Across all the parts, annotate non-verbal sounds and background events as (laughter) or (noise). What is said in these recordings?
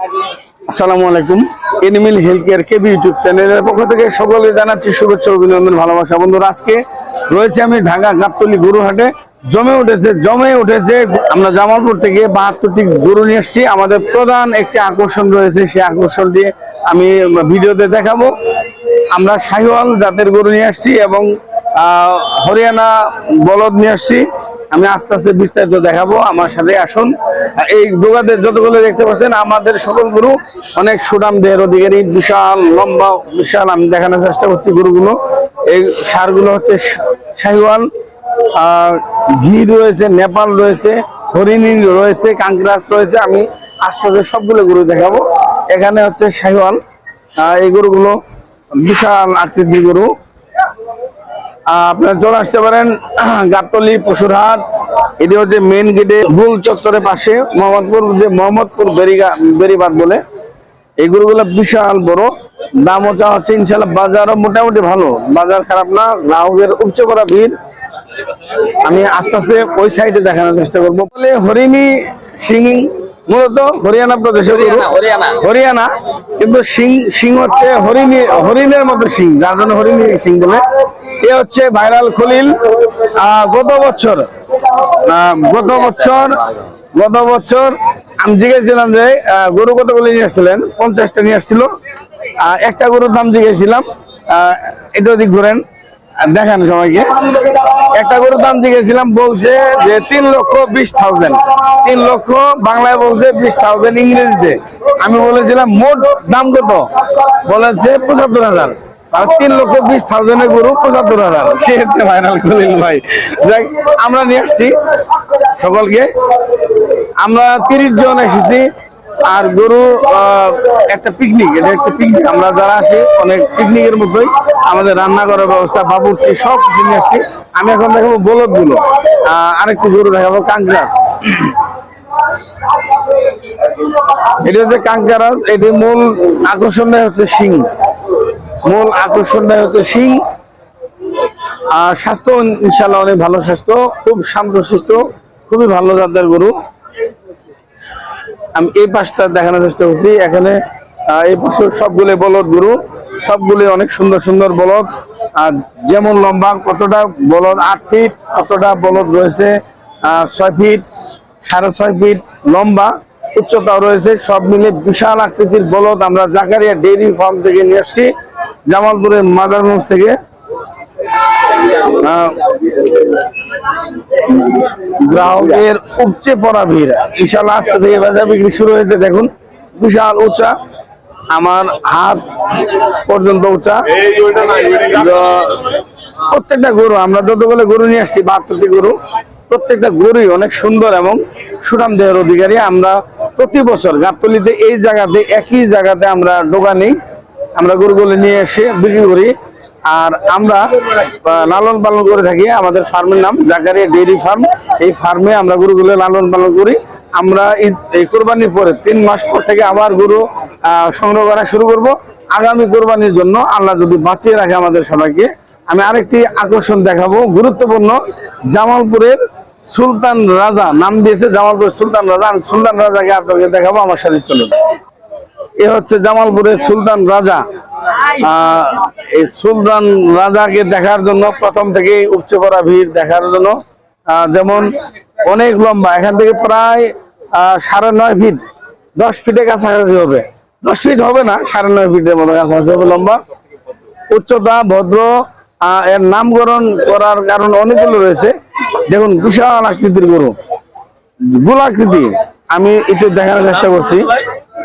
আসসালামু আলাইকুম। Animal health care KB YouTube চ্যানেলের পক্ষ থেকে সকলে জানাচ্ছি শুভেচ্ছা, অভিনন্দন, ভালোবাসা। বন্ধুরা, আজকে রয়েছে আমি ঢাকা গাবতলি গরুহাটে। জমে উঠেছে জমে উঠেছে আমরা জামালপুর থেকে বাহাত্তরটি গরু নিয়ে এসেছি। আমাদের প্রধান একটি আকর্ষণ রয়েছে, সেই আকর্ষণটি আমি ভিডিওতে দেখাবো। আমরা শাহিওয়াল জাতের গরু নিয়ে আসছি এবং হরিয়ানা বলদ নিয়ে আসছি। আমি আস্তে আস্তে বিস্তারিত দেখাবো। আমার সাথে আসুন। এই দোকানের যতগুলো দেখতে পাচ্ছেন, আমাদের সকল গরু অনেক সুনাম দেহের অধিকারী, বিশাল, লম্বা, বিশাল, আমি দেখানোর চেষ্টা করছি গরুগুলো। এই সারগুলো হচ্ছে শাহিওয়াল ঘি রয়েছে, নেপাল রয়েছে হরিণী রয়েছে কাঙ্করাস রয়েছে। আমি আস্তে আস্তে সবগুলো গরু দেখাবো। এখানে হচ্ছে শাহিওয়াল এই গরুগুলো বিশাল আকৃতির গরু। আপনারা চলে আসতে পারেন (clears throat) গাবতলি পশুরহাট এটি হচ্ছে মেন গেটে গোল চত্বরের পাশে মোহাম্মদপুর যে মোহাম্মদপুর বেরিগা বেরিবাদ বলে। এই গরুগুলো বিশাল বড় দাম হচ্ছে হচ্ছে ইনশাল্লাহ বাজারও মোটামুটি ভালো। বাজার খারাপ না গ্রাহকের উপচে করা ভিড়। আমি আস্তে আস্তে ওই সাইডে দেখানোর চেষ্টা করব। বলে হরিণী সিং মূলত হরিয়ানা প্রদেশের। হরিয়ানা কিন্তু সিং সিং হচ্ছে হরিণী হরিণের মতো সিং যার জন্য হরিণী সিং বলে। এ হচ্ছে ভাইরাল খলিল। গত বছর গত বছর গত বছর আমি জিজ্ঞেসছিলাম যে গরু কতগুলি নিয়ে আসছিলেন? পঞ্চাশটা নিয়ে আসছিল। একটা গরুর দাম জিজ্ঞেসছিলাম এটা যদি ঘুরেন দেখান সবাইকে। একটা গরুর দাম জিজ্ঞেসছিলাম বলছে যে তিন লক্ষ বিশ থাউজেন্ড তিন লক্ষ বাংলায় বলছে বিশ থাউজেন্ড ইংরেজিতে। আমি বলেছিলাম, মোট দাম কত? বলেছে পঁচাত্তর হাজার। তিন লক্ষ বিশ থাউজেন্ডের গরু পঁচাত্তর হাজার। সে হচ্ছে ফাইনাল খলিল ভাই। যাক, আমরা নিয়ে আসছি সকলকে। আমরা তিরিশ জন এসেছি। আর গরু একটা পিকনিক এটা একটা পিকনিক আমরা যারা আসি অনেক পিকনিকের মতোই আমাদের রান্না করার ব্যবস্থা বাবুর্চি সব কিছু নিয়ে আসছি। আমি এখন দেখাবো বলদগুলো আরেকটি গরু দেখাবো কাঙ্করাস এটা হচ্ছে কাঙ্কারাস এটি মূল আকর্ষণটা হচ্ছে শিং। মূল আকর্ষণটা হচ্ছে শিং। আর স্বাস্থ্য ইনশাল্লাহ অনেক ভালো স্বাস্থ্য, খুব শান্তশিষ্ট খুবই ভালো জাতের গরু। আমি এই পাশটা দেখানোর চেষ্টা করছি, এখানে এই পাশে সবগুলো বলদ গরু সবগুলি অনেক সুন্দর সুন্দর বলদ। আর যেমন লম্বা, কতটা বলদ, আট ফিট, কতটা বলদ রয়েছে ছয় ফিট, সাড়ে ছয় ফিট, লম্বা, উচ্চতাও রয়েছে, সব মিলে বিশাল আকৃতির বলদ আমরা জাকারিয়া ডেইরি ফার্ম থেকে নিয়ে আসছি। জামালপুরের মাদারগঞ্জ থেকে গ্রাহকের উপচে পড়া ভিড়। ইনশাল্লাহ আজকে থেকে বাজার বিক্রি শুরু হয়েছে, দেখুন, বিশাল উঁচা। আমার হাত পর্যন্ত উঁচা। প্রত্যেকটা গরু, আমরা যতগুলো গরু নিয়ে আসছি, বাহাত্তরটি গরু, প্রত্যেকটা গরুই অনেক সুন্দর এবং সুনাম দেহের অধিকারী। আমরা প্রতি বছর গাবতলিতে এই জায়গাতে, একই জায়গাতে আমরা দোকানি আমরা গরুগুলো নিয়ে এসে বিক্রি করি। আর আমরা লালন পালন করে থাকি। আমাদের ফার্মের নাম জাকারিয়া ডেইরি ফার্ম এই ফার্মে আমরা গরুগুলো লালন পালন করি। আমরা এই কোরবানির পরে তিন মাস পর থেকে আবার গরু সংগ্রহ করা শুরু করব। আগামী কোরবানির জন্য আল্লাহ যদি বাঁচিয়ে রাখে আমাদের সবাইকে, আমি আরেকটি আকর্ষণ দেখাবো। গুরুত্বপূর্ণ, জামালপুরের সুলতান রাজা, নাম দিয়েছে জামালপুর সুলতান রাজা। আমি সুলতান রাজাকে আপনাকে দেখাবো। আমার সাথে চলুন। এ হচ্ছে জামালপুরের সুলতান রাজা। এই সুলতান রাজাকে দেখার জন্য প্রথম থেকে উপচে পড়া ভিড় দেখার জন্য যেমন অনেক লম্বা, এখান থেকে প্রায় সাড়ে নয় ফিট, দশ ফিটের কাছাকাছি হবে। দশ ফিট হবে না, সাড়ে নয় ফিটের মতো কাছাকাছি হবে লম্বা। উচ্চতা ভদ্র এর নামকরণ করার কারণ অনেকগুলো রয়েছে। দেখুন, বিশাল আকৃতির গরু। গোলাকৃতি আমি একটু দেখানোর চেষ্টা করছি।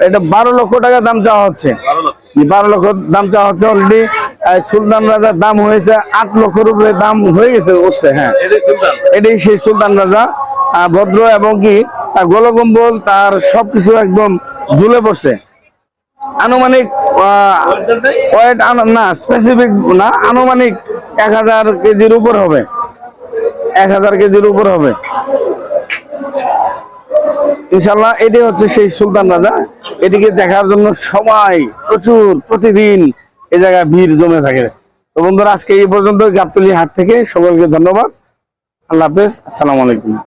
এটা বারো লক্ষ টাকা দাম চাওয়া হচ্ছে। বারো লক্ষ। দাম চাওয়া হচ্ছে অলরেডি সুলতান রাজার দাম হয়েছে আট লক্ষের উপরে দাম হয়ে গেছে উঠছে হ্যাঁ। এটাই সেই সুলতান রাজা ভদ্র এবং কি তার গোলকম্বল তার সবকিছু একদম ঝুলে পড়ছে। আনুমানিক ওয়েট না স্পেসিফিক না আনুমানিক এক হাজার কেজির উপর হবে। এক হাজার কেজির উপর হবে। ইনশাল্লাহ এটি হচ্ছে সেই সুলতান রাজা। এটিকে দেখার জন্য সময় প্রচুর প্রতিদিন এ জায়গায় ভিড় জমে থাকে। তো বন্ধুরা, আজকে এই পর্যন্ত গাবতলি হাট থেকে সকলকে ধন্যবাদ। আল্লাহ হাফেজ। আসসালামু আলাইকুম।